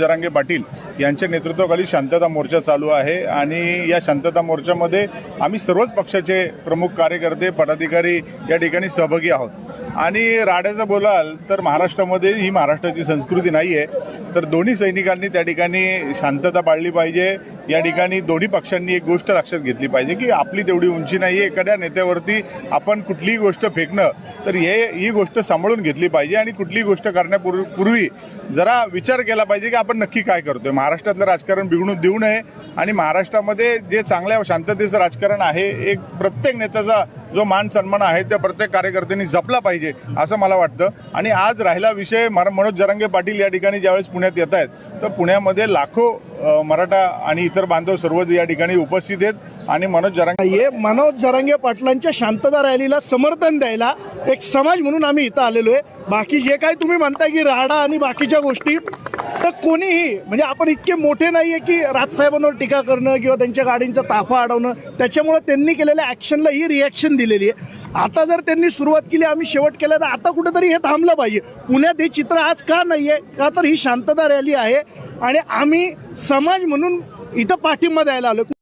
जरांगे पाटील यांच्या नेतृत्वाखाली शांतता मोर्चा चालू आहे आणि या शांतता मोर्चामध्ये आम्ही सर्वच पक्षाचे प्रमुख कार्यकर्ते पदाधिकारी या ठिकाणी सहभागी आहोत. आणि राड्याचं बोलाल तर महाराष्ट्रामध्ये ही महाराष्ट्राची संस्कृती नाही आहे तर दोन्ही सैनिकांनी त्या ठिकाणी शांतता पाळली पाहिजे. या ठिकाणी दोन्ही पक्षांनी एक गोष्ट लक्षात घेतली पाहिजे की आपली तेवढी उंची नाही आहे एखाद्या नेत्यावरती आपण कुठलीही गोष्ट फेकणं तर हे ही गोष्ट सांभाळून घेतली पाहिजे आणि कुठलीही गोष्ट करण्यापूर्वी पूर्वी जरा विचार केला पाहिजे की आपण नक्की काय करतोय. महाराष्ट्रातलं राजकारण बिघडून देऊ नये आणि महाराष्ट्रामध्ये जे चांगल्या शांततेचं राजकारण आहे एक प्रत्येक नेत्याचा जो मान सन्मान आहे त्या प्रत्येक कार्यकर्त्यांनी जपला पाहिजे असं मला वाटतं. आणि आज राहिला विषय मर मनोज जरांगे पाटील या ठिकाणी ज्यावेळेस पुण्यात येत आहेत तर पुण्यामध्ये लाखो मराठा आणि इतर बांधव सर्वच या ठिकाणी उपस्थित आहेत. आणि मनोज जरांगे हे मनोज जरांगे पाटलांच्या शांतता रॅलीला समर्थन द्यायला एक समाज म्हणून आम्ही इथं आलेलो आहे. बाकी जे काही तुम्ही म्हणताय की राडा आणि बाकीच्या गोष्टी तर कोणीही म्हणजे आपण इतके मोठे नाही आहे की राजसाहेबांवर टीका करणं किंवा त्यांच्या गाडींचा ताफा अडवणं त्याच्यामुळे त्यांनी केलेल्या ॲक्शनला ही रिॲक्शन दिलेली आहे. आता जर त्यांनी सुरुवात केली आम्ही शेवट केला तर आता कुठेतरी हे थांबलं पाहिजे. पुण्यात हे चित्र आज का नाही आहे का तर ही शांतता रॅली आहे. आणि आम्ही समाज म्हणून इथं पाठिंबा द्यायला आलो